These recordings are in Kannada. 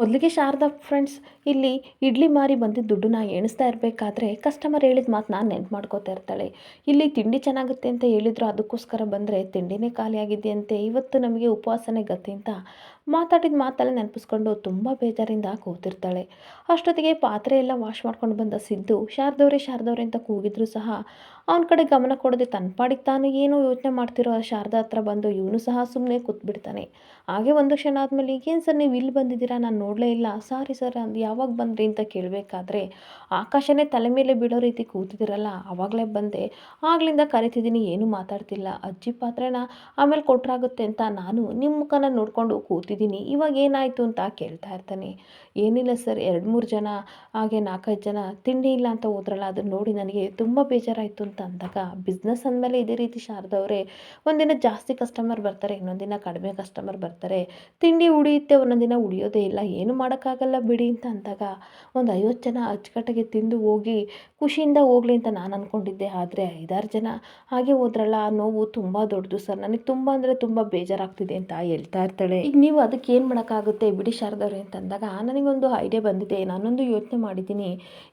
ಮೊದಲಿಗೆ ಶಾರದಾ ಫ್ರೆಂಡ್ಸ್, ಇಲ್ಲಿ ಇಡ್ಲಿ ಮಾರಿ ಬಂದಿದ್ದ ನಾ ಎಣಿಸ್ತಾ ಇರಬೇಕಾದ್ರೆ ಕಸ್ಟಮರ್ ಹೇಳಿದ ಮಾತು ನಾನು ನೆನ್ಪು ಮಾಡ್ಕೋತಾ ಇರ್ತಾಳೆ. ಇಲ್ಲಿ ತಿಂಡಿ ಚೆನ್ನಾಗುತ್ತೆ ಅಂತ ಹೇಳಿದ್ರು, ಅದಕ್ಕೋಸ್ಕರ ಬಂದರೆ ತಿಂಡಿನೇ ಖಾಲಿಯಾಗಿದೆಯಂತೆ. ಇವತ್ತು ನಮಗೆ ಉಪವಾಸನೆ ಗತಿ ಅಂತ ಮಾತಾಡಿದ ಮಾತಲ್ಲೇ ನೆನಪಿಸ್ಕೊಂಡು ತುಂಬ ಬೇಜಾರಿಂದ ಕೂತಿರ್ತಾಳೆ. ಅಷ್ಟೊತ್ತಿಗೆ ಪಾತ್ರೆ ಎಲ್ಲ ವಾಶ್ ಮಾಡ್ಕೊಂಡು ಬಂದ ಸಿದ್ದು ಶಾರದವ್ರೆ ಶಾರದವ್ರೆ ಅಂತ ಕೂಗಿದ್ರು ಸಹ ಅವನ ಕಡೆ ಗಮನ ಕೊಡದೆ ತನ್ನ ಪಾಡಿಗೆ ತಾನು ಏನೋ ಯೋಚನೆ ಮಾಡ್ತಿರೋ ಶಾರದಾ ಹತ್ರ ಬಂದು ಇವನು ಸಹ ಸುಮ್ಮನೆ ಕೂತ್ಬಿಡ್ತಾನೆ. ಹಾಗೆ ಒಂದು ಕ್ಷಣ ಆದಮೇಲೆ, ಈಗೇನು ಸರ್ ನೀವು ಇಲ್ಲಿ ಬಂದಿದ್ದೀರಾ? ನಾನು ನೋಡಲೇ ಇಲ್ಲ. ಸಾರಿ ಸರ್ ಅಂದು ಯಾವಾಗ ಬಂದ್ರಿ ಅಂತ ಕೇಳಬೇಕಾದ್ರೆ, ಆಕಾಶನೇ ತಲೆ ಮೇಲೆ ಬೀಳೋ ರೀತಿ ಕೂತಿದ್ದೀರಲ್ಲ ಆವಾಗಲೇ ಬಂದೆ. ಆಗ್ಲಿಂದ ಕರಿತಿದ್ದೀನಿ, ಏನೂ ಮಾತಾಡ್ತಿಲ್ಲ. ಅಜ್ಜಿ ಪಾತ್ರೆನ ಆಮೇಲೆ ಕೊಟ್ರಾಗುತ್ತೆ ಅಂತ ನಾನು ನಿಮ್ಮ ಮುಖನ ನೋಡಿಕೊಂಡು ಕೂತಿದ್ದೀನಿ. ಇವಾಗ ಏನಾಯಿತು ಅಂತ ಕೇಳ್ತಾ ಇರ್ತಾನೆ. ಏನಿಲ್ಲ ಸರ್, ಎರಡು ಮೂರು ಜನ, ಹಾಗೆ ನಾಲ್ಕೈದು ಜನ, ತಿಂಡಿ ಇಲ್ಲ ಅಂತ ಹೋದ್ರಲ್ಲ ಅದನ್ನ ನೋಡಿ ನನಗೆ ತುಂಬ ಬೇಜಾರಾಯಿತು ಅಂತ ಅಂದಾಗ ಬಿಸ್ನೆಸ್ ಅಂದಮೇಲೆ ಇದೇ ರೀತಿ ಶಾರದವ್ರೆ ಒಂದಿನ ಜಾಸ್ತಿ ಕಸ್ಟಮರ್ ಬರ್ತಾರೆ, ಇನ್ನೊಂದಿನ ಕಡಿಮೆ ಕಸ್ಟಮರ್ ಬರ್ತಾರೆ. ತಿಂಡಿ ಉಳಿಯುತ್ತೆ ಒಂದೊಂದು ದಿನ ಉಳಿಯೋದೇ ಇಲ್ಲ. ಏನು ಮಾಡೋಕ್ಕಾಗಲ್ಲ ಬಿಡಿ ಅಂತ ಅಂದಾಗ ಒಂದು ಐವತ್ತು ಜನ ಅಚ್ಚುಕಟ್ಟಾಗಿ ತಿಂದು ಹೋಗಿ ಖುಷಿಯಿಂದ ಹೋಗಲಿ ಅಂತ ನಾನು ಅಂದ್ಕೊಂಡಿದ್ದೆ ಆದರೆ ಐದಾರು ಜನ ಹಾಗೆ ಹೋದ್ರಲ್ಲ, ಆ ನೋವು ತುಂಬ ದೊಡ್ಡದು ಸರ್ ನನಗೆ ತುಂಬ ಅಂದರೆ ತುಂಬ ಬೇಜಾರಾಗ್ತಿದೆ ಅಂತ ಹೇಳ್ತಾ ಇರ್ತಾಳೆ. ಈಗ ನೀವು ಅದಕ್ಕೆ ಏನು ಮಾಡೋಕ್ಕಾಗುತ್ತೆ ಬಿಡಿ ಶಾರದವ್ರೆ ಅಂತ ಅಂದಾಗ ನನಗೊಂದು ಐಡಿಯಾ ಬಂದಿದೆ. ನಾನೊಂದು ಯೋಚನೆ ಮಾಡಿದ್ದೀನಿ.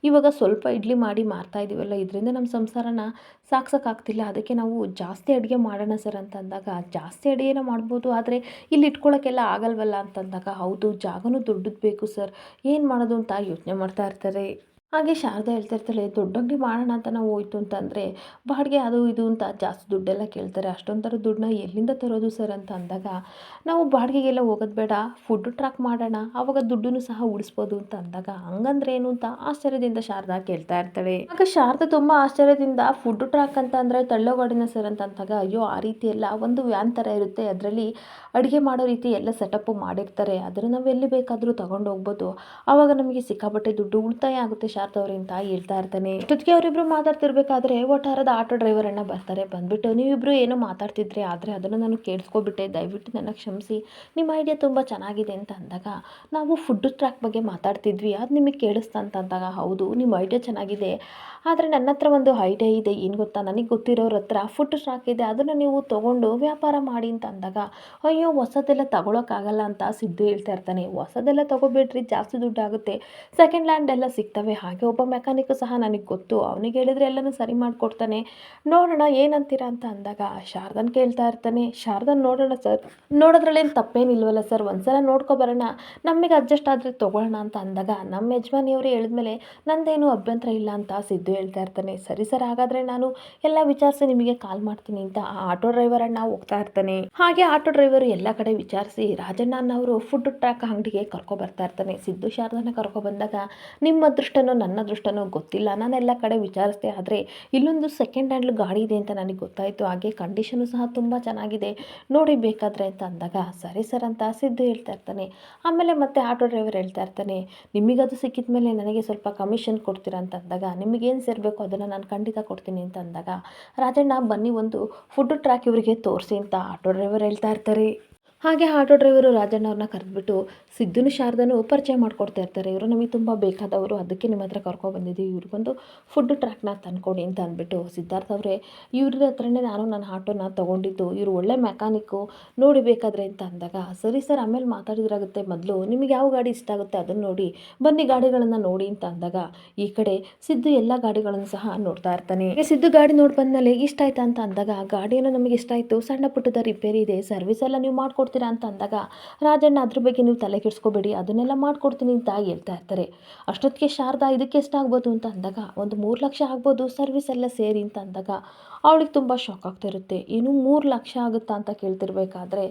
ಇವಾಗ ಸ್ವಲ್ಪ ಇಡ್ಲಿ ಮಾಡಿ ಮಾರ್ತಾ ಇದ್ದೀವಲ್ಲ ಇದರಿಂದ ನಮ್ಮ ಸಂಸಾರನ ಸಾಕ್ಸೋಕ್ಕಾಗ್ತಿಲ್ಲ. ಅದಕ್ಕೆ ನಾವು ಜಾಸ್ತಿ ಅಡುಗೆ ಮಾಡೋಣ ಸರ್ ಅಂತಂದಾಗ, ಜಾಸ್ತಿ ಅಡುಗೆನ ಮಾಡ್ಬೋದು. ಆದರೆ ಇಲ್ಲಿ ಇಟ್ಕೊಳ್ಳೋಕ್ಕೆಲ್ಲ ಆಗಲ್ವಲ್ಲ ಅಂತಂದಾಗ, ಹೌದು, ಜಾಗನೂ ದೊಡ್ಡದು ಬೇಕು ಸರ್. ಏನು ಮಾಡೋದು ಅಂತ ಯೋಚನೆ ಮಾಡ್ತಾ ಇರ್ತಾರೆ. ಹಾಗೆ ಶಾರದಾ ಹೇಳ್ತಾ ಇರ್ತಾಳೆ ದೊಡ್ಡ ಅಂಗಡಿ ಮಾಡೋಣ ಅಂತ ನಾವು ಹೋಯ್ತು ಅಂತಂದರೆ ಬಾಡಿಗೆ ಅದು ಇದು ಅಂತ ಜಾಸ್ತಿ ದುಡ್ಡೆಲ್ಲ ಕೇಳ್ತಾರೆ. ಅಷ್ಟೊಂಥರ ಥರ ದುಡ್ಡನ್ನ ಎಲ್ಲಿಂದ ತರೋದು ಸರ್? ಅಂತ ಅಂದಾಗ, ನಾವು ಬಾಡಿಗೆಗೆಲ್ಲ ಹೋಗೋದು ಬೇಡ ಫುಡ್ ಟ್ರಾಕ್ ಮಾಡೋಣ ಆವಾಗ ದುಡ್ಡನ್ನು ಸಹ ಉಳಿಸ್ಬೋದು ಅಂತ ಅಂದಾಗ, ಹಂಗಂದ್ರೆ ಏನು ಅಂತ ಆಶ್ಚರ್ಯದಿಂದ ಶಾರದಾ ಕೇಳ್ತಾ ಇರ್ತಾಳೆ. ಆಗ ಶಾರದಾ ತುಂಬ ಆಶ್ಚರ್ಯದಿಂದ ಫುಡ್ ಟ್ರಾಕ್ ಅಂತ ಅಂದರೆ ತಳ್ಳೋ ಗಾಡಿನ ಸರ್? ಅಂತ ಅಂದಾಗ, ಅಯ್ಯೋ, ಆ ರೀತಿ ಎಲ್ಲ ಒಂದು ವ್ಯಾನ್ ಥರ ಇರುತ್ತೆ. ಅದರಲ್ಲಿ ಅಡುಗೆ ಮಾಡೋ ರೀತಿ ಎಲ್ಲ ಸೆಟಪ್ ಮಾಡಿರ್ತಾರೆ. ಅದನ್ನು ನಾವು ಎಲ್ಲಿ ಬೇಕಾದರೂ ತೊಗೊಂಡು ಹೋಗ್ಬೋದು ಆವಾಗ ನಮಗೆ ಸಿಕ್ಕಾಪಟ್ಟೆ ದುಡ್ಡು ಉಳಿತಾಯ ಆಗುತ್ತೆ ಶಾರದವ್ರೆ ತಾಯಿ ಹೇಳ್ತಾ ಇರ್ತಾನೆ. ಅಷ್ಟೊತ್ತಿಗೆ ಅವರಿಬ್ರು ಮಾತಾಡ್ತಿರ್ಬೇಕಾದ್ರೆ ಒಟ್ಟಾರದ ಆಟೋ ಡ್ರೈವರ್ ಅಣ್ಣ ಬರ್ತಾರೆ. ಬಂದ್ಬಿಟ್ಟು ನೀವಿಬ್ರು ಏನೋ ಮಾತಾಡ್ತಿದ್ರಿ, ಆದರೆ ಅದನ್ನು ನಾನು ಕೇಳಿಸ್ಕೊಬಿಟ್ಟೆ. ದಯವಿಟ್ಟು ನನ್ನ ಕ್ಷಮಿಸಿ. ನಿಮ್ಮ ಐಡಿಯಾ ತುಂಬ ಚೆನ್ನಾಗಿದೆ ಅಂತ ಅಂದಾಗ, ನಾವು ಫುಡ್ ಟ್ರ್ಯಾಕ್ ಬಗ್ಗೆ ಮಾತಾಡ್ತಿದ್ವಿ. ಅದು ನಿಮಗೆ ಕೇಳಿಸ್ತಾ ಅಂತ ಅಂದಾಗ, ಹೌದು, ನಿಮ್ಮ ಐಡಿಯಾ ಚೆನ್ನಾಗಿದೆ. ಆದರೆ ನನ್ನ ಹತ್ರ ಒಂದು ಐಡಿಯಾ ಇದೆ. ಏನು ಗೊತ್ತಾ? ನನಗೆ ಗೊತ್ತಿರೋರ ಹತ್ರ ಫುಡ್ ಸ್ಟಾಕ್ ಇದೆ. ಅದನ್ನು ನೀವು ತೊಗೊಂಡು ವ್ಯಾಪಾರ ಮಾಡಿ ಅಂತ ಅಂದಾಗ, ಅಯ್ಯೋ, ಹೊಸದೆಲ್ಲ ತಗೊಳಕ್ಕಾಗಲ್ಲ ಅಂತ ಸಿದ್ದು ಹೇಳ್ತಾ ಇರ್ತಾನೆ. ಹೊಸದೆಲ್ಲ ತಗೋಬೇಡ್ರಿ. ಜಾಸ್ತಿ ದುಡ್ಡು ಆಗುತ್ತೆ ಸೆಕೆಂಡ್ ಲ್ಯಾಂಡ್ ಎಲ್ಲ ಸಿಗ್ತವೆ. ಹಾಗೆ ಒಬ್ಬ ಮೆಕ್ಯಾನಿಕ್ ಸಹ ನನಗೆ ಗೊತ್ತು. ಅವನಿಗೆ ಹೇಳಿದರೆ ಎಲ್ಲನೂ ಸರಿ ಮಾಡಿಕೊಡ್ತಾನೆ. ನೋಡೋಣ, ಏನಂತೀರಾ ಅಂತ ಅಂದಾಗ ಶಾರದನ್ ಕೇಳ್ತಾ ಇರ್ತಾನೆ. ಶಾರದನ್ ನೋಡೋಣ ಸರ್. ನೋಡೋದ್ರಲ್ಲೇನು ತಪ್ಪೇನಿಲ್ವಲ್ಲ ಸರ್. ಒಂದ್ಸಲ ನೋಡ್ಕೊಬರೋಣ ನಮಗೆ ಅಡ್ಜಸ್ಟ್ ಆದರೆ ತೊಗೊಳ್ಳೋಣ ಅಂತ ಅಂದಾಗ ನಮ್ಮ ಯಜಮಾನಿಯವರು ಹೇಳಿದ್ಮೇಲೆ ನಂದೇನು ಅಭ್ಯಂತರ ಇಲ್ಲ ಅಂತ ಸಿದ್ದು ಹೇಳ್ತಾ ಇರ್ತಾನೆ. ಸರಿ ಸರ್, ಹಾಗಾದರೆ ನಾನು ಎಲ್ಲ ವಿಚಾರಿಸಿ ನಿಮಗೆ ಕಾಲ್ ಮಾಡ್ತೀನಿ ಅಂತ. ಆ ಆಟೋ ಡ್ರೈವರ್ ಅಣ್ಣ ಹೋಗ್ತಾ ಇರ್ತಾನೆ. ಹಾಗೆ ಆಟೋ ಡ್ರೈವರ್ ಎಲ್ಲ ಕಡೆ ವಿಚಾರಿಸಿ ರಾಜಣ್ಣ ಅವರು ಫುಡ್ ಟ್ರ್ಯಾಕ್ ಅಂಗಡಿಗೆ ಕರ್ಕೊ ಬರ್ತಾ ಇರ್ತಾನೆ. ಸಿದ್ದು ಶಾರದನ ಕರ್ಕೊ ಬಂದಾಗ ನಿಮ್ಮ ಅದೃಷ್ಟನೋ ನನ್ನ ಅದೃಷ್ಟನೋ ಗೊತ್ತಿಲ್ಲ. ನಾನು ಎಲ್ಲ ಕಡೆ ವಿಚಾರಿಸ್ತೆ ಆದರೆ ಇಲ್ಲೊಂದು ಸೆಕೆಂಡ್ ಹ್ಯಾಂಡ್ಲ್ ಗಾಡಿ ಇದೆ ಅಂತ ನನಗೆ ಗೊತ್ತಾಯಿತು. ಹಾಗೆ ಕಂಡೀಷನು ಸಹ ತುಂಬ ಚೆನ್ನಾಗಿದೆ. ನೋಡಿ ಬೇಕಾದರೆ ಅಂತ ಅಂದಾಗ, ಸರಿ ಸರ್ ಅಂತ ಸಿದ್ದು ಹೇಳ್ತಾ ಇರ್ತಾನೆ. ಆಮೇಲೆ ಮತ್ತೆ ಆಟೋ ಡ್ರೈವರ್ ಹೇಳ್ತಾ ಇರ್ತಾನೆ, ನಿಮಗದು ಸಿಕ್ಕಿದ ಮೇಲೆ ನನಗೆ ಸ್ವಲ್ಪ ಕಮಿಷನ್ ಕೊಡ್ತೀರಾ ಅಂತ ಅಂದಾಗ, ನಿಮಗೇನು ಸೇರಬೇಕು ಅದನ್ನು ನಾನು ಖಂಡಿತ ಕೊಡ್ತೀನಿ ಅಂತ ಅಂದಾಗ, ರಾಜಣ್ಣ, ಬನ್ನಿ ಒಂದು ಫುಡ್ ಟ್ರ್ಯಾಕ್ ಇವರಿಗೆ ತೋರಿಸಿ ಅಂತ ಆಟೋ ಡ್ರೈವರ್ ಹೇಳ್ತಾ ಇರ್ತಾರೆ. ಹಾಗೆ ಆಟೋ ಡ್ರೈವರು ರಾಜಣ್ಣ ಅವ್ರನ್ನ ಕರೆದ್ಬಿಟ್ಟು ಸಿದ್ದುನು ಶಾರದನು ಪರಿಚಯ ಮಾಡಿಕೊಡ್ತಾ ಇರ್ತಾರೆ. ಇವರು ನಮಗೆ ತುಂಬ ಬೇಕಾದವರು. ಅದಕ್ಕೆ ನಿಮ್ಮ ಹತ್ರ ಕರ್ಕೊ ಬಂದಿದ್ದೀವಿ ಇವ್ರಿಗೊಂದು ಫುಡ್ ಟ್ರ್ಯಾಕ್ನ ತಂದ್ಕೊಡಿ ಅಂತ ಅಂದ್ಬಿಟ್ಟು ಸಿದ್ಧಾರ್ಥ ಅವರೇ ಇವ್ರ ಹತ್ರನೇ ನಾನು ನನ್ನ ಆಟೋನ ತೊಗೊಂಡಿದ್ದು. ಇವರು ಒಳ್ಳೆ ಮೆಕ್ಯಾನಿಕ್ಕು ನೋಡಿ ಬೇಕಾದ್ರೆ ಅಂತ ಅಂದಾಗ, ಸರಿ ಸರ್, ಆಮೇಲೆ ಮಾತಾಡಿದ್ರಾಗುತ್ತೆ. ಮೊದಲು ನಿಮಗೆ ಯಾವ ಗಾಡಿ ಇಷ್ಟ ಆಗುತ್ತೆ ಅದನ್ನು ನೋಡಿ. ಬನ್ನಿ ಗಾಡಿಗಳನ್ನು ನೋಡಿ ಅಂತ ಅಂದಾಗ, ಈ ಕಡೆ ಸಿದ್ದು ಎಲ್ಲ ಗಾಡಿಗಳನ್ನು ಸಹ ನೋಡ್ತಾ ಇರ್ತಾನೆ. ಸಿದ್ದು ಗಾಡಿ ನೋಡಿ ಬಂದಮೇಲೆ ಇಷ್ಟ ಆಯ್ತಾ ಅಂತ ಅಂದಾಗ ಗಾಡಿಯನ್ನು ನಮಗೆ ಇಷ್ಟ ಆಯಿತು. ಸಣ್ಣ ಪುಟ್ಟದ ರಿಪೇರಿ ಇದೆ. ಸರ್ವಿಸ್ ಎಲ್ಲ ನೀವು ಮಾಡ್ಕೊಡ್ತೀರಾ ಅಂತ ಅಂದಾಗ, ರಾಜಣ್ಣ, ಅದ್ರ ಬಗ್ಗೆ ನೀವು ತಲೆ ಕೆಡಿಸ್ಕೋಬೇಡಿ ಅದನ್ನೆಲ್ಲ ಮಾಡ್ಕೊಡ್ತೀನಿ ಅಂತ ಹೇಳ್ತಾ ಇರ್ತಾರೆ. ಅಷ್ಟೊತ್ತಿಗೆ ಶಾರದಾ ಇದಕ್ಕೆ ಎಷ್ಟಾಗ್ಬೋದು ಅಂತ ಅಂದಾಗ, ಒಂದು ಮೂರು ಲಕ್ಷ ಆಗ್ಬೋದು ಸರ್ವಿಸ್ ಎಲ್ಲ ಸೇರಿ ಅಂತ ಅಂದಾಗ, ಅವಳಿಗೆ ತುಂಬ ಶಾಕ್ ಆಗ್ತಾ ಇರುತ್ತೆ. ಏನು ಮೂರು ಲಕ್ಷ ಆಗುತ್ತಾ ಅಂತ ಕೇಳ್ತಿರ್ಬೇಕಾದ್ರೆ,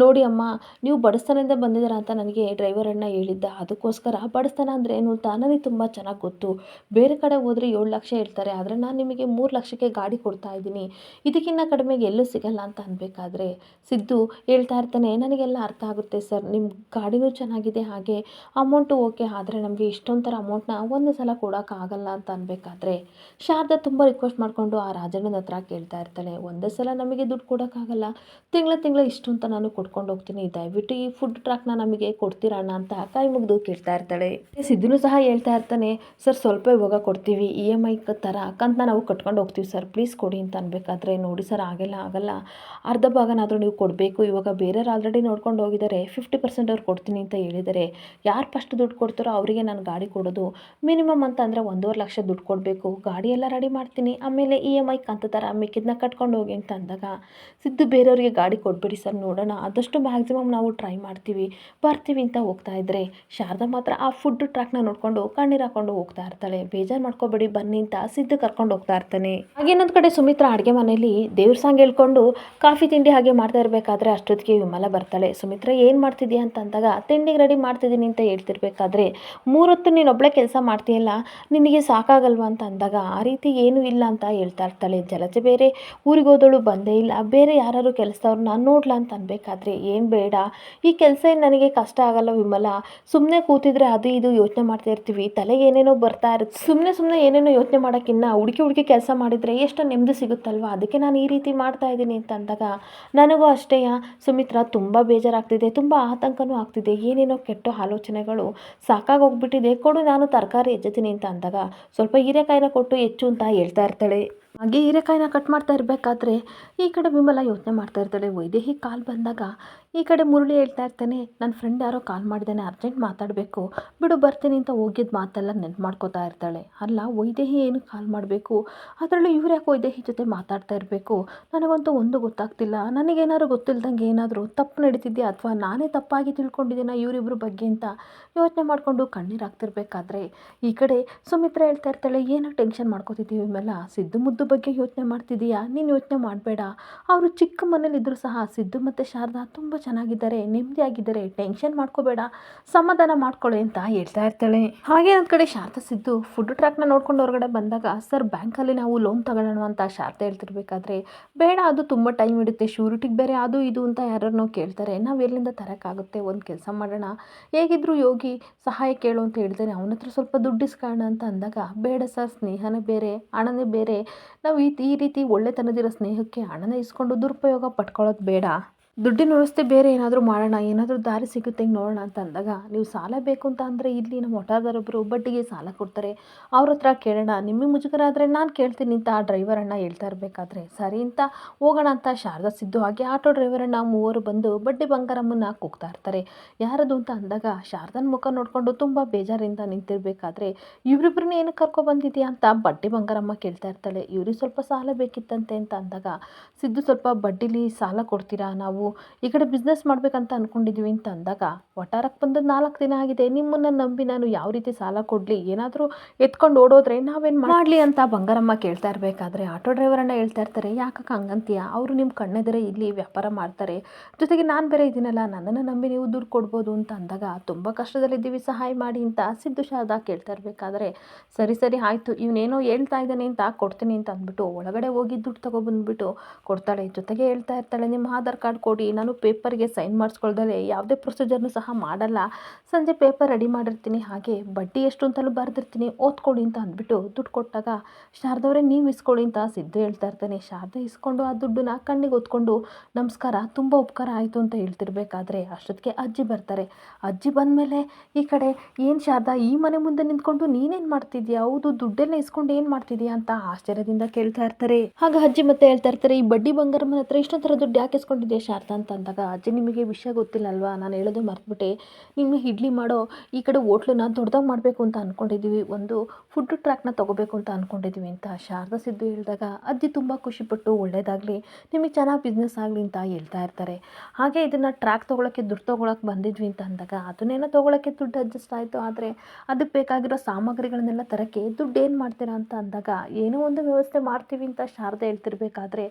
ನೋಡಿ ಅಮ್ಮ, ನೀವು ಬಡಸ್ತನದಿಂದ ಬಂದಿದ್ದೀರಾ ಅಂತ ನನಗೆ ಡ್ರೈವರ್ ಅಣ್ಣ ಹೇಳಿದ್ದ. ಅದಕ್ಕೋಸ್ಕರ ಬಡಸ್ತನ ಅಂದರೆ ಏನು ಅಂತ ನನಗೆ ತುಂಬ ಚೆನ್ನಾಗಿ ಗೊತ್ತು. ಬೇರೆ ಕಡೆ ಹೋದರೆ ಏಳು ಲಕ್ಷ ಹೇಳ್ತಾರೆ, ಆದರೆ ನಾನು ನಿಮಗೆ ಮೂರು ಲಕ್ಷಕ್ಕೆ ಗಾಡಿ ಕೊಡ್ತಾ ಇದ್ದೀನಿ. ಇದಕ್ಕಿಂತ ಕಡಿಮೆಗೆ ಎಲ್ಲೂ ಸಿಗಲ್ಲ ಅಂತ ಅನ್ಬೇಕಾದ್ರೆ, ಸಿದ್ದು ಹೇಳ್ತಾ ಇರ್ತಾನೆ, ನನಗೆಲ್ಲ ಅರ್ಥ ಆಗುತ್ತೆ ಸರ್. ನಿಮ್ಮ ಗಾಡಿನೂ ಚೆನ್ನಾಗಿದೆ, ಹಾಗೆ ಅಮೌಂಟು ಓಕೆ ಆದರೆ ನಮಗೆ ಇಷ್ಟೊಂದು ಥರ ಅಮೌಂಟ್ನ ಒಂದು ಸಲ ಕೊಡೋಕ್ಕಾಗಲ್ಲ ಅಂತ ಅನ್ಬೇಕಾದ್ರೆ ಶಾರದಾ ತುಂಬ ರಿಕ್ವೆಸ್ಟ್ ಮಾಡಿಕೊಂಡು ಆ ರಾಜಣ್ಣನ ಹತ್ರ ಕೇಳ್ತಾ ಇರ್ತಾಳೆ. ಒಂದೇ ಸಲ ನಮಗೆ ದುಡ್ಡು ಕೊಡೋಕ್ಕಾಗಲ್ಲ ತಿಂಗಳ ತಿಂಗಳ ಇಷ್ಟು ಅಂತ ನಾನು ಕೊಡ್ಕೊಂಡು ಹೋಗ್ತೀನಿ. ದಯವಿಟ್ಟು ಈ ಫುಡ್ ಟ್ರಾಕ್ನ ನಮಗೆ ಕೊಡ್ತೀರಣ್ಣ ಅಂತ ಕೈ ಮುಗಿದು ಕೇಳ್ತಾ ಇರ್ತಾಳೆ. ಸಿದ್ದು ಸಹ ಹೇಳ್ತಾ ಇರ್ತಾನೆ, ಸರ್, ಸ್ವಲ್ಪ ಇವಾಗ ಕೊಡ್ತೀವಿ. ಇ ಎಂ ಐ ಥರ ಅಕ್ಕಂತ ನಾವು ಕಟ್ಕೊಂಡು ಹೋಗ್ತೀವಿ ಸರ್. ಪ್ಲೀಸ್ ಕೊಡಿ ಅಂತ ಅನ್ಬೇಕಾದ್ರೆ ನೋಡಿ ಸರ್, ಆಗಿಲ್ಲ, ಆಗಲ್ಲ. ಅರ್ಧ ಭಾಗನಾದರೂ ನೀವು ಕೊಡಬೇಕು. ಇವಾಗ ಬೇರೆಯವ್ರು ಆಲ್ರೆಡಿ ನೋಡ್ಕೊಂಡು ಹೋಗಿದ್ದಾರೆ. ಫಿಫ್ಟಿ ಪರ್ಸೆಂಟ್ ಅವ್ರು ಕೊಡ್ತೀನಿ ಅಂತ ಹೇಳಿದರೆ, ಯಾರು ಫಸ್ಟ್ ದುಡ್ಡು ಕೊಡ್ತಾರೋ ಅವರಿಗೆ ನಾನು ಗಾಡಿ ಕೊಡೋದು. ಮಿನಿಮಮ್ ಅಂತ ಅಂದರೆ ಒಂದೂವರೆ ಲಕ್ಷ ದುಡ್ಡು ಕೊಡಬೇಕು. ಗಾಡಿ ಎಲ್ಲ ರೆಡಿ ಮಾಡ್ತೀನಿ. ಆಮೇಲೆ ಇ ಎಂ ಐ ಕಂತು ಥರ ಮಿಕ್ಕಿದ್ನ ಕಟ್ಕೊಂಡು ಹೋಗಿ ಅಂತ ಅಂದಾಗ, ಸಿದ್ದು ಬೇರೆಯವರಿಗೆ ಗಾಡಿ ಕೊಡ್ಬಿಡಿ ಸರ್ ನೋಡೋಣ. ಆದಷ್ಟು ಮ್ಯಾಕ್ಸಿಮಮ್ ನಾವು ಟ್ರೈ ಮಾಡ್ತೀವಿ. ಬರ್ತೀವಿ ಅಂತ ಹೋಗ್ತಾ ಇದ್ದರೆ ಶಾರದಾ ಮಾತ್ರ ಆ ಫುಡ್ ಟ್ರ್ಯಾಕ್ನ ನೋಡಿಕೊಂಡು ಕಣ್ಣೀರು ಹಾಕೊಂಡು ಹೋಗ್ತಾ ಇರ್ತಾಳೆ. ಬೇಜಾರು ಮಾಡ್ಕೋಬೇಡಿ ಬನ್ನಿ ಅಂತ ಸಿದ್ದು ಕರ್ಕೊಂಡು ಹೋಗ್ತಾ ಇರ್ತಾನೆ. ಇನ್ನೊಂದು ಕಡೆ ಸುಮಿತ್ರ ಅಡುಗೆ ಮನೆಯಲ್ಲಿ ದೇವ್ರ ಸಾಂಗ್ ಹೇಳ್ಕೊಂಡು, ಕಾಫಿ ತಿಂಡಿ ಹಾಗೆ ಮಾಡ್ತಾ ಇರಬೇಕಾದ್ರೆ ಅಷ್ಟೊತ್ತಿಗೆ ವಿಮಲ ಬರ್ತಾಳೆ. ಸುಮಿತ್ರ, ಏನು ಮಾಡ್ತಿದ್ಯಾ? ಅಂತ ಅಂದಾಗ ತಿಂಡಿಗೆ ರೆಡಿ ಮಾಡ್ತಿದ್ದೀನಿ ಅಂತ ಹೇಳ್ತಿರ್ಬೇಕಾದ್ರೆ ಮೂರೊತ್ತು ನೀನೊಬ್ಬಳೆ ಕೆಲಸ ಮಾಡ್ತೀಯಲ್ಲ, ನಿನಗೆ ಸಾಕಾಗಲ್ವಾ ಅಂತ ಅಂದಾಗ ಆ ರೀತಿ ಏನೂ ಇಲ್ಲ ಅಂತ ಹೇಳ್ತಾ ಇರ್ತಾಳೆ. ಜಲಜೆ ಬೇರೆ ಊರಿಗೆ ಹೋದಳು, ಬಂದೇ ಇಲ್ಲ. ಬೇರೆ ಯಾರು ನಾನು ನೋಡ್ಲಾ ಅಂತ ಅನ್ಬೇಕಾದ್ರೆ ಏನು ಬೇಡ. ಈ ಕೆಲಸ ನನಗೆ ಕಷ್ಟ ಆಗಲ್ಲ ವಿಮಲ. ಸುಮ್ಮನೆ ಕೂತಿದ್ರೆ ಅದು ಇದು ಯೋಚನೆ ಮಾಡ್ತಾ ಇರ್ತೀವಿ. ತಲೆಗೆ ಏನೇನೋ ಬರ್ತಾ ಇರುತ್ತೆ ಸುಮ್ಮನೆ ಸುಮ್ಮನೆ ಏನೇನೋ ಯೋಚನೆ ಮಾಡೋಕ್ಕಿನ್ನ ಹುಡುಕಿ ಹುಡುಕಿ ಕೆಲಸ ಮಾಡಿದರೆ ಎಷ್ಟು ನೆಮ್ಮದಿ ಸಿಗುತ್ತಲ್ವ? ಅದಕ್ಕೆ ನಾನು ಈ ರೀತಿ ಮಾಡ್ತಾ ಇದ್ದೀನಿ ಅಂತ ಅಂದಾಗ, ನನಗೂ ಅಷ್ಟೇ ಸುಮಿತ್ರಾ, ತುಂಬ ಬೇಜಾರಾಗ್ತಿದೆ. ತುಂಬ ಆತಂಕನೂ ಆಗ್ತಿದೆ. ಏನೇನೋ ಕೆಟ್ಟ ಆಲೋಚನೆಗಳು ಸಾಕಾಗಿ ಹೋಗ್ಬಿಟ್ಟಿದೆ ಕೊಡು ನಾನು ತರಕಾರಿ ಹೆಚ್ಚುತ್ತೀನಿ ಅಂತ ಅಂದಾಗ ಸ್ವಲ್ಪ ಹೀರೆಕಾಯಿನ ಕೊಟ್ಟು ಹೆಚ್ಚು ಅಂತ ಹೇಳ್ತಾ ಇರ್ತಾಳೆ. ಹಾಗೆ ಹೀರೆಕಾಯಿನ ಕಟ್ ಮಾಡ್ತಾ ಇರಬೇಕಾದ್ರೆ ಈ ಕಡೆ ವಿಮಲ ಯೋಚನೆ ಮಾಡ್ತಾ ಇರ್ತಾಳೆ ವೈದೇಹಿ ಕಾಲು ಬಂದಾಗ ಈ ಕಡೆ ಮುರಳಿ ಹೇಳ್ತಾ ಇರ್ತಾನೆ ನನ್ನ ಫ್ರೆಂಡ್ ಯಾರೋ ಕಾಲ್ ಮಾಡಿದ್ದಾನೆ ಅರ್ಜೆಂಟ್ ಮಾತಾಡಬೇಕು. ಬಿಡು, ಬರ್ತೀನಿ ಅಂತ ಹೋಗಿದ್ದ ಮಾತೆಲ್ಲ ನೆನ್ಪು ಮಾಡ್ಕೋತಾ ಇರ್ತಾಳೆ. ಅಲ್ಲ, ವೈದೇಹಿ ಏನು ಕಾಲ್ ಮಾಡಬೇಕು? ಅದರಲ್ಲೂ ಇವ್ರು ಯಾಕೆ ವೈದೇಹಿ ಜೊತೆ ಮಾತಾಡ್ತಾ ಇರಬೇಕು? ನನಗಂತೂ ಒಂದು ಗೊತ್ತಾಗ್ತಿಲ್ಲ. ನನಗೇನಾದ್ರು ಗೊತ್ತಿಲ್ದಂಗೆ ಏನಾದರೂ ತಪ್ಪು ನಡೀತಿದ್ಯಾ ಅಥವಾ ನಾನೇ ತಪ್ಪಾಗಿ ತಿಳ್ಕೊಂಡಿದ್ದೀನ ಇವರಿಬ್ಬರ ಬಗ್ಗೆ ಅಂತ ಯೋಚನೆ ಮಾಡಿಕೊಂಡು ಕಣ್ಣೀರು ಹಾಕ್ತಿರ್ಬೇಕಾದ್ರೆ? ಈ ಕಡೆ ಸುಮಿತ್ರ ಹೇಳ್ತಾ ಇರ್ತಾಳೆ ಏನೋ ಟೆನ್ಷನ್ ಮಾಡ್ಕೋತಿದ್ದೀವಿ ಇವೆಲ್ಲ? ಸಿದ್ದು ಮುದ್ದು ಬಗ್ಗೆ ಯೋಚನೆ ಮಾಡ್ತಿದ್ದೀಯಾ? ನೀನು ಯೋಚನೆ ಮಾಡಬೇಡ. ಅವರು ಚಿಕ್ಕ ಮನೇಲಿದ್ದರೂ ಸಹ ಸಿದ್ದು ಮತ್ತು ಶಾರದಾ ತುಂಬ ಚೆನ್ನಾಗಿದ್ದಾರೆ, ನೆಮ್ಮದಿಯಾಗಿದ್ದಾರೆ ಟೆನ್ಷನ್ ಮಾಡ್ಕೋಬೇಡ, ಸಮಾಧಾನ ಮಾಡ್ಕೊಳ್ಳಿ ಅಂತ ಹೇಳ್ತಾ ಇರ್ತಾಳೆ. ಹಾಗೆ ಒಂದು ಕಡೆ ಶಾರದಾ ಸಿದ್ದು ಫುಡ್ ಟ್ರ್ಯಾಕ್ನ ನೋಡ್ಕೊಂಡು ಹೊರಗಡೆ ಬಂದಾಗ, ಸರ್ ಬ್ಯಾಂಕಲ್ಲಿ ನಾವು ಲೋನ್ ತಗೊಳ್ಳೋಣ ಅಂತ ಶಾರದಾ ಹೇಳ್ತಿರ್ಬೇಕಾದ್ರೆ, ಬೇಡ, ಅದು ತುಂಬ ಟೈಮ್ ಹಿಡುತ್ತೆ ಶ್ಯೂರಿಟಿಗೆ ಬೇರೆ ಅದು ಇದು ಅಂತ ಯಾರನ್ನೋ ಕೇಳ್ತಾರೆ. ನಾವು ಎಲ್ಲಿಂದ ತರೋಕ್ಕಾಗುತ್ತೆ ಒಂದು ಕೆಲಸ ಮಾಡೋಣ. ಹೇಗಿದ್ರು ಯೋಗಿ, ಸಹಾಯ ಕೇಳು ಅಂತ ಹೇಳ್ತಾನೆ ಅವನ ಹತ್ರ ಸ್ವಲ್ಪ ದುಡ್ಡು ಇಸ್ಕೋಣ ಅಂತ ಅಂದಾಗ, ಬೇಡ ಸರ್, ಸ್ನೇಹನೇ ಬೇರೆ, ಹಣನೇ ಬೇರೆ. ನಾವು ಈ ಈ ರೀತಿ ಒಳ್ಳೆತನದಿರೋ ಸ್ನೇಹಕ್ಕೆ ಹಣನ ಇಸ್ಕೊಂಡು ದುರುಪಯೋಗ ಪಡ್ಕೊಳ್ಳೋದು ಬೇಡ. ದುಡ್ಡಿನ ವ್ಯವಸ್ಥೆ ಬೇರೆ ಏನಾದರೂ ಮಾಡೋಣ, ಏನಾದರೂ ದಾರಿ ಸಿಗುತ್ತೆ ನೋಡೋಣ ಅಂತ ಅಂದಾಗ, ನೀವು ಸಾಲ ಬೇಕು ಅಂತ ಅಂದರೆ ಇಲ್ಲಿ ನಮ್ಮ ಒಟ್ಟಾದಾರೊಬ್ಬರು ಬಡ್ಡಿಗೆ ಸಾಲ ಕೊಡ್ತಾರೆ. ಅವ್ರ ಹತ್ರ ಕೇಳೋಣ ನಿಮ್ಮ ಮುಜುಗರ ಆದರೆ ನಾನು ಕೇಳ್ತೀನಿ ಅಂತ ಆ ಡ್ರೈವರ್ ಅಣ್ಣ ಹೇಳ್ತಾ ಇರಬೇಕಾದ್ರೆ, ಸರಿ ಅಂತ ಹೋಗೋಣ ಅಂತ ಶಾರದಾ ಸಿದ್ದು ಹಾಗೆ ಆಟೋ ಡ್ರೈವರ್ ಮೂವರು ಬಂದು ಬಡ್ಡಿ ಬಂಗಾರಮ್ಮನ ಕೂಗ್ತಾ ಇರ್ತಾರೆ. ಯಾರದು ಅಂತ ಅಂದಾಗ ಶಾರದನ ಮುಖ ನೋಡಿಕೊಂಡು ತುಂಬ ಬೇಜಾರಿಂದ ನಿಂತಿರಬೇಕಾದ್ರೆ ಇವರಿಬ್ಬರನ್ನ ಏನು ಕರ್ಕೊ ಬಂದಿದ್ಯಾ ಅಂತ ಬಡ್ಡಿ ಬಂಗಾರಮ್ಮ ಕೇಳ್ತಾ ಇರ್ತಾಳೆ. ಇವ್ರಿಗೆ ಸ್ವಲ್ಪ ಸಾಲ ಬೇಕಿತ್ತಂತೆ ಅಂತ ಅಂದಾಗ, ಸಿದ್ದು ಸ್ವಲ್ಪ ಬಡ್ಡಿಲಿ ಸಾಲ ಕೊಡ್ತೀರಾ, ನಾವು ಈ ಕಡೆ ಬಿಸ್ನೆಸ್ ಮಾಡಬೇಕಂತ ಅಂದ್ಕೊಂಡಿದ್ವಿ ಅಂತ ಅಂದಾಗ ಒಟ್ಟಾರಕ್ಕೆ ಬಂದದ್ದು ನಾಲ್ಕು ದಿನ ಆಗಿದೆ, ನಿಮ್ಮನ್ನು ನಂಬಿ ನಾನು ಯಾವ ರೀತಿ ಸಾಲ ಕೊಡಲಿ? ಏನಾದರೂ ಎತ್ಕೊಂಡು ಓಡೋದ್ರೆ ನಾವೇನು ಮಾಡಲಿ ಅಂತ ಬಂಗಾರಮ್ಮ ಕೇಳ್ತಾ ಇರಬೇಕಾದ್ರೆ ಆಟೋ ಡ್ರೈವರನ್ನ ಹೇಳ್ತಾ ಇರ್ತಾರೆ ಯಾಕಕ್ಕೆ ಹಂಗಂತೀಯ? ಅವರು ನಿಮ್ಮ ಕಣ್ಣೆದರೆ ಇಲ್ಲಿ ವ್ಯಾಪಾರ ಮಾಡ್ತಾರೆ. ಜೊತೆಗೆ ನಾನು ಬೇರೆ ಇದ್ದೀನಲ್ಲ ನನ್ನನ್ನು ನಂಬಿ ನೀವು ದುಡ್ಡು ಕೊಡ್ಬೋದು ಅಂತ ಅಂದಾಗ, ತುಂಬ ಕಷ್ಟದಲ್ಲಿದ್ದೀವಿ, ಸಹಾಯ ಮಾಡಿ ಅಂತ ಸಿದ್ದು ಶಾರದಾ ಕೇಳ್ತಾ ಇರಬೇಕಾದ್ರೆ, ಸರಿ ಸರಿ, ಆಯಿತು, ಇವನೇನೋ ಹೇಳ್ತಾ ಇದ್ದಾನೆ ಅಂತ ಕೊಡ್ತೀನಿ ಅಂತ ಅಂದ್ಬಿಟ್ಟು, ಒಳಗಡೆ ಹೋಗಿ ದುಡ್ಡು ತಗೊಬಂದ್ಬಿಟ್ಟು ಕೊಡ್ತಾಳೆ. ಜೊತೆಗೆ ಹೇಳ್ತಾ ಇರ್ತಾಳೆ, ನಿಮ್ಮ ಆಧಾರ್ ಕಾರ್ಡ್ ಕೊಡಿ ನಾನು ಪೇಪರ್ಗೆ ಸೈನ್ ಮಾಡಿಸ್ಕೊಳ್ದಲೆ ಯಾವುದೇ ಪ್ರೊಸೀಜರ್ನು ಸಹ ಮಾಡಲ್ಲ. ಸಂಜೆ ಪೇಪರ್ ರೆಡಿ ಮಾಡಿರ್ತೀನಿ, ಹಾಗೆ ಬಡ್ಡಿ ಎಷ್ಟು ಅಂತಲೂ ಬರೆದಿರ್ತೀನಿ, ಓದ್ಕೊಳ್ಳಿ ಅಂತ ಅಂದ್ಬಿಟ್ಟು ದುಡ್ಡು ಕೊಟ್ಟಾಗ, ಶಾರದವರೇ, ನೀವು ಇಸ್ಕೊಳ್ಳಿ ಅಂತ ಸಿದ್ದು ಹೇಳ್ತಾ ಇರ್ತಾನೆ. ಶಾರದೆ ಇಸ್ಕೊಂಡು ಆ ದುಡ್ಡನ್ನ ಕಣ್ಣಿಗೆ ಓದ್ಕೊಂಡು ನಮಸ್ಕಾರ, ತುಂಬ ಉಪಕಾರ ಆಯಿತು ಅಂತ ಹೇಳ್ತಿರ್ಬೇಕಾದ್ರೆ ಅಷ್ಟೊತ್ತಿಗೆ ಅಜ್ಜಿ ಬರ್ತಾರೆ. ಅಜ್ಜಿ ಬಂದಮೇಲೆ ಈ ಕಡೆ, ಏನು ಶಾರದಾ, ಈ ಮನೆ ಮುಂದೆ ನಿಂತ್ಕೊಂಡು ನೀನೇನು ಮಾಡ್ತಿದ್ಯಾ? ಹೌದು ದುಡ್ಡೆಲ್ಲ ಇಸ್ಕೊಂಡು ಏನು ಮಾಡ್ತಿದ್ಯಾ? ಅಂತ ಆಶ್ಚರ್ಯದಿಂದ ಕೇಳ್ತಾ ಇರ್ತಾರೆ. ಆಗ ಅಜ್ಜಿ ಮತ್ತೆ ಹೇಳ್ತಾ ಇರ್ತಾರೆ, ಈ ಬಡ್ಡಿ ಬಂಗಾರಮ್ಮನ ಹತ್ರ ಇಷ್ಟೊಂಥರ ಥರ ದುಡ್ಡು ಯಾಕೆ ಇಸ್ಕೊಂಡಿದ್ಯಾ ಅಂತ ಅಂದಾಗ ಅಜ್ಜಿ ನಿಮಗೆ ವಿಷಯ ಗೊತ್ತಿಲ್ಲ ಅಲ್ವಾ ನಾನು ಹೇಳೋದು ಮರ್ತುಬಿಟ್ಟೆ. ನಿಮ್ಮ ಇಡ್ಲಿ ಮಾಡೋ ಈ ಕಡೆ ಹೋಟ್ಲನ್ನ ದೊಡ್ಡದಾಗಿ ಮಾಡಬೇಕು ಅಂತ ಅಂದ್ಕೊಂಡಿದ್ದೀವಿ ಒಂದು ಫುಡ್ ಟ್ರ್ಯಾಕ್ನ ತೊಗೋಬೇಕು ಅಂತ ಅಂದ್ಕೊಂಡಿದ್ದೀವಿ ಅಂತ ಶಾರದಾ ಸಿದ್ದು ಹೇಳಿದಾಗ, ಅಜ್ಜಿ ತುಂಬ ಖುಷಿಪಟ್ಟು ಒಳ್ಳೇದಾಗಲಿ, ನಿಮಗೆ ಚೆನ್ನಾಗಿ ಬಿಸ್ನೆಸ್ ಆಗಲಿ ಅಂತ ಹೇಳ್ತಾ ಇರ್ತಾರೆ. ಹಾಗೆ ಇದನ್ನು ಟ್ರ್ಯಾಕ್ ತೊಗೊಳಕ್ಕೆ ದುಡ್ಡು ತೊಗೊಳಕ್ಕೆ ಬಂದಿದ್ವಿ ಅಂತ ಅಂದಾಗ, ಅದನ್ನೇನೋ ತೊಗೊಳಕ್ಕೆ ದುಡ್ಡು ಅಡ್ಜಸ್ಟ್ ಆಯಿತು. ಆದರೆ ಅದಕ್ಕೆ ಬೇಕಾಗಿರೋ ಸಾಮಗ್ರಿಗಳನ್ನೆಲ್ಲ ತರೋಕ್ಕೆ ದುಡ್ಡು ಏನು ಮಾಡ್ತೀರಾ ಅಂತ ಅಂದಾಗ, ಏನೋ ಒಂದು ವ್ಯವಸ್ಥೆ ಮಾಡ್ತೀವಿ ಅಂತ ಶಾರದಾ ಹೇಳ್ತಿರ್ಬೇಕಾದ್ರೆ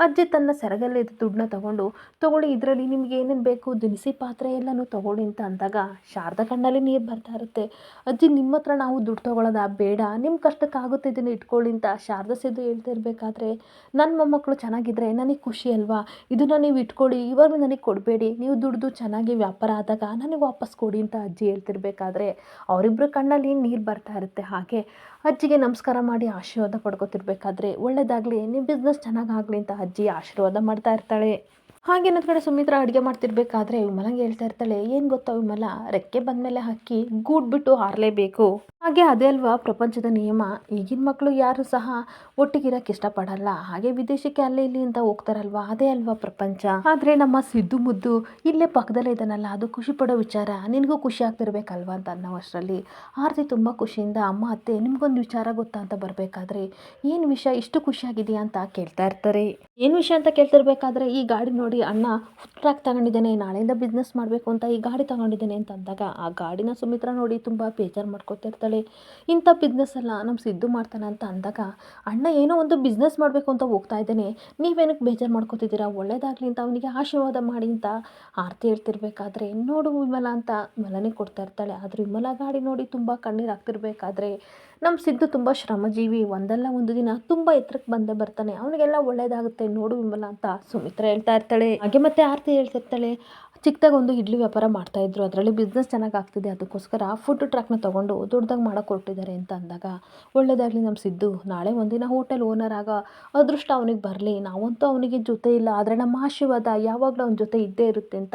ಅಜ್ಜಿ ತನ್ನ ಸೆರಗಲ್ಲಿ ದುಡ್ಡನ್ನ ತಗೊಂಡು, ತಗೊಳ್ಳಿ, ಇದರಲ್ಲಿ ನಿಮ್ಗೆ ಏನೇನು ಬೇಕು? ದಿನಸಿ ಪಾತ್ರೆ ಎಲ್ಲನೂ ತಗೊಳ್ಳಿ ಅಂತ ಅಂದಾಗ ಶಾರದ ಕಣ್ಣಲ್ಲಿ ನೀರು ಬರ್ತಾ ಇರುತ್ತೆ. ಅಜ್ಜಿ ನಿಮ್ಮ ಹತ್ರ ನಾವು ದುಡ್ಡು ತಗೊಳ್ಳೋದಾ ಬೇಡ ನಿಮ್ಮ ಕಷ್ಟಕ್ಕಾಗುತ್ತೆ ಇದನ್ನು ಇಟ್ಕೊಳ್ಳಿ ಅಂತ ಶಾರದ ಸಿದ್ದು ಹೇಳ್ತಾ ಇರಬೇಕಾದ್ರೆ ನನ್ನ ಮೊಮ್ಮಕ್ಕಳು ಚೆನ್ನಾಗಿದ್ರೆ ನನಗೆ ಖುಷಿ ಅಲ್ವಾ? ಇದನ್ನು ನೀವು ಇಟ್ಕೊಳ್ಳಿ ಇವಾಗ ನನಗೆ ಕೊಡಬೇಡಿ. ನೀವು ದುಡ್ದು ಚೆನ್ನಾಗಿ ವ್ಯಾಪಾರ ಆದಾಗ ನನಗೆ ವಾಪಸ್ ಕೊಡಿ ಅಂತ ಅಜ್ಜಿ ಹೇಳ್ತಿರ್ಬೇಕಾದ್ರೆ ಅವರಿಬ್ಬರ ಕಣ್ಣಲ್ಲಿ ನೀರು ಬರ್ತಾ ಇರುತ್ತೆ. ಹಾಗೆ ಅಜ್ಜಿಗೆ ನಮಸ್ಕಾರ ಮಾಡಿ ಆಶೀರ್ವಾದ ಪಡ್ಕೊತಿರ್ಬೇಕಾದ್ರೆ ಒಳ್ಳೆಯದಾಗಲಿ ನಿಮ್ಮ ಬಿಸ್ನೆಸ್ ಚೆನ್ನಾಗಾಗಲಿ ಅಂತ ಅಜ್ಜಿ ಆಶೀರ್ವಾದ ಮಾಡ್ತಾ ಇರ್ತಾಳೆ. ಹಾಗೆ ಇನ್ನೊಂದು ಕಡೆ ಸುಮಿತ್ರಾ ಅಡುಗೆ ಮಾಡ್ತಿರ್ಬೇಕಾದ್ರೆ ವಿಮಲಂಗೆ ಹೇಳ್ತಾ ಇರ್ತಾಳೆ, ಏನು ಗೊತ್ತಾ ವಿಮಲ ರೆಕ್ಕೆ ಬಂದಮೇಲೆ ಹಕ್ಕಿ ಗೂಡು ಬಿಟ್ಟು ಹಾರಲೇಬೇಕು. ಹಾಗೆ ಅದೇ ಅಲ್ವಾ, ಪ್ರಪಂಚದ ನಿಯಮ. ಈಗಿನ ಮಕ್ಕಳು ಯಾರು ಸಹ ಒಟ್ಟಿಗಿರಕ್ಕೆ ಇಷ್ಟಪಡಲ್ಲ. ಹಾಗೆ ವಿದೇಶಕ್ಕೆ ಅಲ್ಲೇ ಇಲ್ಲಿ ಅಂತ ಹೋಗ್ತಾರಲ್ವಾ, ಅದೇ ಅಲ್ವಾ ಪ್ರಪಂಚ. ಆದರೆ ನಮ್ಮ ಸಿದ್ದು ಮುದ್ದು ಇಲ್ಲೇ ಪಕ್ಕದಲ್ಲೇ ಇದ್ದಾನಲ್ಲ, ಅದು ಖುಷಿ ಪಡೋ ವಿಚಾರ. ನಿನಗೂ ಖುಷಿ ಆಗ್ತಿರ್ಬೇಕಲ್ವಾ ಅಂತ ಅನ್ನೋ ಅಷ್ಟರಲ್ಲಿ ಆರತಿ ತುಂಬ ಖುಷಿಯಿಂದ ಅಮ್ಮ, ಅತ್ತೆ, ನಿಮಗೊಂದು ವಿಚಾರ ಗೊತ್ತಾ ಅಂತ ಬರಬೇಕಾದ್ರೆ, ಏನು ವಿಷಯ ಇಷ್ಟು ಖುಷಿಯಾಗಿದೆಯಾ ಅಂತ ಕೇಳ್ತಾ ಇರ್ತಾರೆ. ಏನು ವಿಷಯ ಅಂತ ಕೇಳ್ತಿರ್ಬೇಕಾದ್ರೆ, ಈ ಗಾಡಿ ನೋಡಿ ಅಣ್ಣ ಟ್ರ್ಯಾಕ್ ತಗೊಂಡಿದ್ದೇನೆ, ನಾಳೆಯಿಂದ ಬಿಸ್ನೆಸ್ ಮಾಡಬೇಕು ಅಂತ ಈ ಗಾಡಿ ತಗೊಂಡಿದ್ದೇನೆ ಅಂತ ಅಂದಾಗ ಆ ಗಾಡಿನ ಸುಮಿತ್ರ ನೋಡಿ ತುಂಬ ಬೇಜಾರು ಮಾಡ್ಕೊತಿರ್ತಾಳೆ. ಇಂಥ ಬಿಸ್ನೆಸ್ ಎಲ್ಲ ನಮ್ಮ ಸಿದ್ದು ಮಾಡ್ತಾನೆ ಅಂತ ಅಂದಾಗ, ಅಣ್ಣ, ಏನೋ ಒಂದು ಬಿಸ್ನೆಸ್ ಮಾಡಬೇಕು ಅಂತ ಹೋಗ್ತಾ ಇದ್ದಾನೆ. ನೀವೇನಕ್ಕೆ ಬೇಜಾರು ಮಾಡ್ಕೋತಿದ್ದೀರಾ? ಒಳ್ಳೇದಾಗಲಿ ಅಂತ ಅವನಿಗೆ ಆಶೀರ್ವಾದ ಮಾಡಿ ಅಂತ ಆರತಿ ಹೇಳ್ತಿರ್ಬೇಕಾದ್ರೆ, ನೋಡು ವಿಮಲ ಅಂತ ವಿಮಲನೇ ಕೊಡ್ತಾ ಇರ್ತಾಳೆ. ಆದರೆ ವಿಮಲ ಗಾಡಿ ನೋಡಿ ತುಂಬ ಕಣ್ಣೀರು ಆಗ್ತಿರ್ಬೇಕಾದ್ರೆ ನಮ್ಮ ಸಿದ್ದು ತುಂಬ ಶ್ರಮಜೀವಿ. ಒಂದಲ್ಲ ಒಂದು ದಿನ ತುಂಬ ಎತ್ತರಕ್ಕೆ ಬಂದೇ ಬರ್ತಾನೆ. ಅವನಿಗೆಲ್ಲ ಒಳ್ಳೇದಾಗುತ್ತೆ. ನೋಡು ವಿಮಲ ಅಂತ ಸುಮಿತ್ರ ಹೇಳ್ತಾ ಇರ್ತಾಳೆ. ಹಾಗೆ ಮತ್ತೆ ಆರತಿ ಹೇಳ್ತಿರ್ತಾಳೆ ಚಿಕ್ಕದಾಗಿ ಒಂದು ಇಡ್ಲಿ ವ್ಯಾಪಾರ ಮಾಡ್ತಾಯಿದ್ರು ಅದರಲ್ಲಿ ಬಿಸ್ನೆಸ್ ಚೆನ್ನಾಗಿ ಆಗ್ತಿದೆ. ಅದಕ್ಕೋಸ್ಕರ ಫುಡ್ ಟ್ರಕ್ನ ತೊಗೊಂಡು ದೊಡ್ಡದಾಗಿ ಮಾಡೋಕೆ ಹೊರಟಿದ್ದಾರೆ ಅಂತ ಅಂದಾಗ ಒಳ್ಳೆಯದಾಗಲಿ ನಮ್ಮ ಸಿದ್ದು, ನಾಳೆ ಒಂದಿನ ಹೋಟೆಲ್ ಓನರ್ ಆಗ ಅದೃಷ್ಟ ಅವನಿಗೆ ಬರಲಿ. ನಾವಂತೂ ಅವನಿಗೆ ಜೊತೆ ಇಲ್ಲ. ಆದರೆ ನಮ್ಮ ಆಶೀರ್ವಾದ ಯಾವಾಗಲೂ ಅವನ ಜೊತೆ ಇದ್ದೇ ಇರುತ್ತೆ ಅಂತ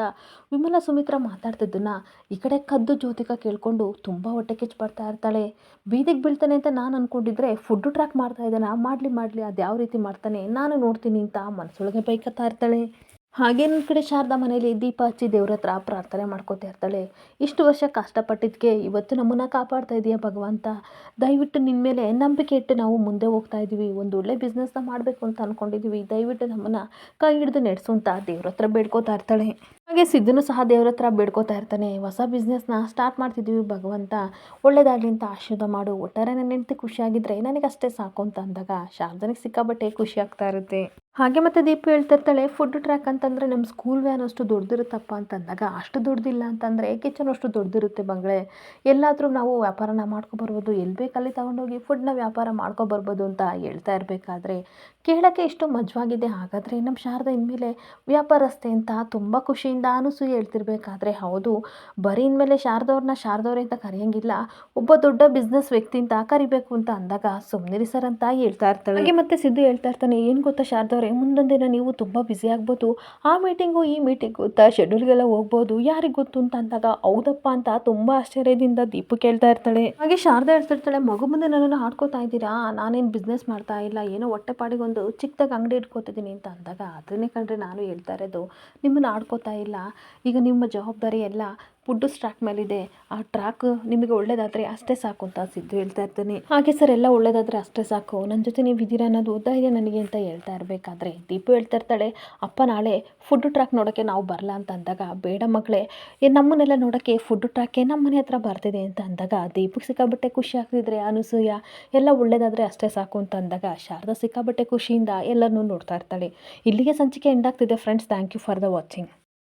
ವಿಮಲ ಸುಮಿತ್ರ ಮಾತಾಡ್ತಿದ್ದನ್ನು ಈ ಕಡೆ ಕದ್ದು ಜ್ಯೋತಿಕ ಕೇಳಿಕೊಂಡು ತುಂಬ ಹೊಟ್ಟೆ ಕೆಚ್ಚು ಬರ್ತಾ ಇರ್ತಾಳೆ. ಬೀದಿಗೆ ಬೀಳ್ತಾನೆ ಅಂತ ನಾನು ಅಂದ್ಕೊಂಡಿದ್ರೆ ಫುಡ್ ಟ್ರ್ಯಾಕ್ ಮಾಡ್ತಾ ಇದ್ದಾನೆ? ಮಾಡಲಿ ಮಾಡಲಿ. ಅದು ಯಾವ ರೀತಿ ಮಾಡ್ತಾನೆ? ನಾನು ನೋಡ್ತೀನಿ ಅಂತ ಮನಸ್ಸೊಳಗೆ ಬೈಕತ್ತಾ ಇರ್ತಾಳೆ. ಹಾಗೆ ನನ್ನ ಕಡೆ ಶಾರದಾ ಮನೇಲಿ ದೀಪ ಹಚ್ಚಿ ದೇವ್ರ ಹತ್ರ ಪ್ರಾರ್ಥನೆ ಮಾಡ್ಕೋತಾ ಇರ್ತಾಳೆ. ಇಷ್ಟು ವರ್ಷ ಕಷ್ಟಪಟ್ಟಿದ್ದಕ್ಕೆ ಇವತ್ತು ನಮ್ಮನ್ನು ಕಾಪಾಡ್ತಾ ಇದೆಯಾ ಭಗವಂತ. ದಯವಿಟ್ಟು ನಿನ್ನ ಮೇಲೆ ನಂಬಿಕೆ ಇಟ್ಟು ನಾವು ಮುಂದೆ ಹೋಗ್ತಾ ಇದ್ದೀವಿ ಒಂದು ಒಳ್ಳೆ ಬಿಸ್ನೆಸ್ನ ಮಾಡಬೇಕು ಅಂತ ಅಂದ್ಕೊಂಡಿದ್ದೀವಿ ದಯವಿಟ್ಟು ನಮ್ಮನ್ನು ಕೈ ಹಿಡಿದು ನಡೆಸು ಅಂತ ದೇವ್ರ ಹತ್ರ ಬೇಡ್ಕೋತಾ ಇರ್ತಾಳೆ. ಹಾಗೆ ಸಿದ್ದನು ಸಹ ದೇವ್ರ ಹತ್ರ ಬೇಡ್ಕೋತಾ ಇರ್ತಾನೆ. ಹೊಸ ಬಿಸ್ನೆಸ್ನ ಸ್ಟಾರ್ಟ್ ಮಾಡ್ತಿದ್ದೀವಿ ಭಗವಂತ. ಒಳ್ಳೇದಾಗಲಿ ಅಂತ ಆಶೀರ್ವಾದ ಮಾಡು. ಒಟ್ಟಾರೆ ನನ್ನ ಹೆಂಡತಿ ಖುಷಿಯಾಗಿದ್ದರೆ ನನಗಷ್ಟೇ ಸಾಕು ಅಂತ ಅಂದಾಗ ಶಾರದನಿಗೆ ಸಿಕ್ಕಾಬಟ್ಟೆ ಖುಷಿ ಇರುತ್ತೆ. ಹಾಗೆ ಮತ್ತೆ ದೀಪ ಹೇಳ್ತಿರ್ತಾಳೆ ಫುಡ್ ಟ್ರ್ಯಾಕ್ ಅಂತಂದರೆ ನಮ್ಮ ಸ್ಕೂಲ್ ವ್ಯಾನ್ ಅಷ್ಟು ದೊಡ್ಡದಿರುತ್ತಪ್ಪ ಅಂತಂದಾಗ, ಅಷ್ಟು ದೊಡ್ಡದಿಲ್ಲ ಅಂತಂದರೆ ಕಿಚನ್ ಅಷ್ಟು ದೊಡ್ಡದಿರುತ್ತೆ ಬಂಗಳೆ ಎಲ್ಲಾದರೂ ನಾವು ವ್ಯಾಪಾರನ ಮಾಡ್ಕೊಬರ್ಬೋದು. ಎಲ್ಲಿ ಬೇಕಲ್ಲಿ ತೊಗೊಂಡೋಗಿ ಫುಡ್ನ ವ್ಯಾಪಾರ ಮಾಡ್ಕೊಬರ್ಬೋದು ಅಂತ ಹೇಳ್ತಾ ಇರಬೇಕಾದ್ರೆ, ಕೇಳೋಕ್ಕೆ ಎಷ್ಟು ಮಜವಾಗಿದೆ. ಹಾಗಾದರೆ ನಮ್ಮ ಶಾರದಾ ಇನ್ಮೇಲೆ ವ್ಯಾಪಾರಸ್ಥೆ ಅಂತ ತುಂಬ ಖುಷಿಯಿಂದ ಅನಿಸು ಹೇಳ್ತಿರ್ಬೇಕಾದ್ರೆ, ಹೌದು, ಬರೀ ಇನ್ಮೇಲೆ ಶಾರದವ್ರನ್ನ ಶಾರದವ್ರೆ ಅಂತ ಕರೆಯಂಗಿಲ್ಲ. ಒಬ್ಬ ದೊಡ್ಡ ಬಿಸ್ನೆಸ್ ವ್ಯಕ್ತಿ ಅಂತ ಕರಿಬೇಕು ಅಂತ ಅಂದಾಗ ಸುಮ್ಮನಿರಿ ಸರ್ ಅಂತ ಹೇಳ್ತಾ ಇರ್ತಾಳೆ. ಹಾಗೆ ಮತ್ತೆ ಸಿದ್ದು ಹೇಳ್ತಾ ಇರ್ತಾನೆ, ಏನು ಗೊತ್ತಾ ಶಾರದವ್ರೆ? ಮುಂದೊಂದು ದಿನ ನೀವು ತುಂಬ ಬ್ಯುಸಿ ಆಗ್ಬೋದು. ಆ ಮೀಟಿಂಗು ಈ ಮೀಟಿಂಗ್ ಗೊತ್ತಾ ಶೆಡ್ಯೂಲ್ಗೆಲ್ಲ ಹೋಗ್ಬೋದು. ಯಾರಿಗೆ ಗೊತ್ತು ಅಂತ ಅಂದಾಗ, ಹೌದಪ್ಪ ಅಂತ ತುಂಬ ಆಶ್ಚರ್ಯದಿಂದ ದೀಪು ಕೇಳ್ತಾ ಇರ್ತಾಳೆ. ಹಾಗೆ ಶಾರದಾ ಹೇಳ್ತಿರ್ತಾಳೆ ಮಗು ಮುಂದೆ ನನ್ನನ್ನು ಆಡ್ಕೋತಾ ಇದ್ದೀರಾ? ನಾನೇನು ಬಿಸ್ನೆಸ್ ಮಾಡ್ತಾ ಇಲ್ಲ. ಏನೋ ಹೊಟ್ಟೆಪಾಡಿಗೊಂದು ಚಿಕ್ಕದಾಗಿ ಅಂಗಡಿ ಇಟ್ಕೋತಿದ್ದೀನಿ ಅಂತ ಅಂದಾಗ, ಅದನ್ನೇ ಕಂಡ್ರೆ ನಾನು ಹೇಳ್ತಾ ಇರೋದು, ನಿಮ್ಮನ್ನು ಆಡ್ಕೋತಾ ಇಲ್ಲ. ಈಗ ನಿಮ್ಮ ಜವಾಬ್ದಾರಿ ಎಲ್ಲ ಫುಡ್ಡು ಸ್ಟ್ರಾಕ್ ಮೇಲಿದೆ. ಆ ಟ್ರ್ಯಾಕ್ ನಿಮಗೆ ಒಳ್ಳೇದಾದರೆ ಅಷ್ಟೇ ಸಾಕು ಅಂತ ಸಿದ್ದು ಹೇಳ್ತಾ ಇರ್ತಾನೆ. ಹಾಗೆ ಸರ್, ಎಲ್ಲ ಒಳ್ಳೇದಾದರೆ ಅಷ್ಟೇ ಸಾಕು. ನನ್ನ ಜೊತೆ ನೀವು ಇದ್ದೀರಾ ಅನ್ನೋದು ಧೈರ್ಯ ನನಗೆ ಅಂತ ಹೇಳ್ತಾ ಇರಬೇಕಾದ್ರೆ, ದೀಪು ಹೇಳ್ತಾ ಇರ್ತಾಳೆ, ಅಪ್ಪ, ನಾಳೆ ಫುಡ್ ಟ್ರ್ಯಾಕ್ ನೋಡೋಕ್ಕೆ ನಾವು ಬರಲ್ಲ ಅಂತ ಅಂದಾಗ, ಬೇಡ ಮಗಳೇ, ಏ, ನಮ್ಮನ್ನೆಲ್ಲ ನೋಡೋಕ್ಕೆ ಫುಡ್ ಟ್ರ್ಯಾಕೇ ನಮ್ಮ ಮನೆ ಹತ್ರ ಬರ್ತಿದೆ ಅಂತ ಅಂದಾಗ ದೀಪಕ್ಕೆ ಸಿಕ್ಕಾಬಟ್ಟೆ ಖುಷಿ ಆಗ್ತಿದ್ರೆ ಅನಸೂಯ, ಎಲ್ಲ ಒಳ್ಳೇದಾದರೆ ಅಷ್ಟೇ ಸಾಕು ಅಂತ ಅಂದಾಗ, ಶಾರದಾ ಸಿಕ್ಕಾಬಟ್ಟೆ ಖುಷಿಯಿಂದ ಎಲ್ಲರನ್ನೂ ನೋಡ್ತಾ ಇರ್ತಾಳೆ. ಇಲ್ಲಿಗೆ ಸಂಚಿಕೆ ಎಂಡ್ ಆಗ್ತಿದೆ friends thank you for the watching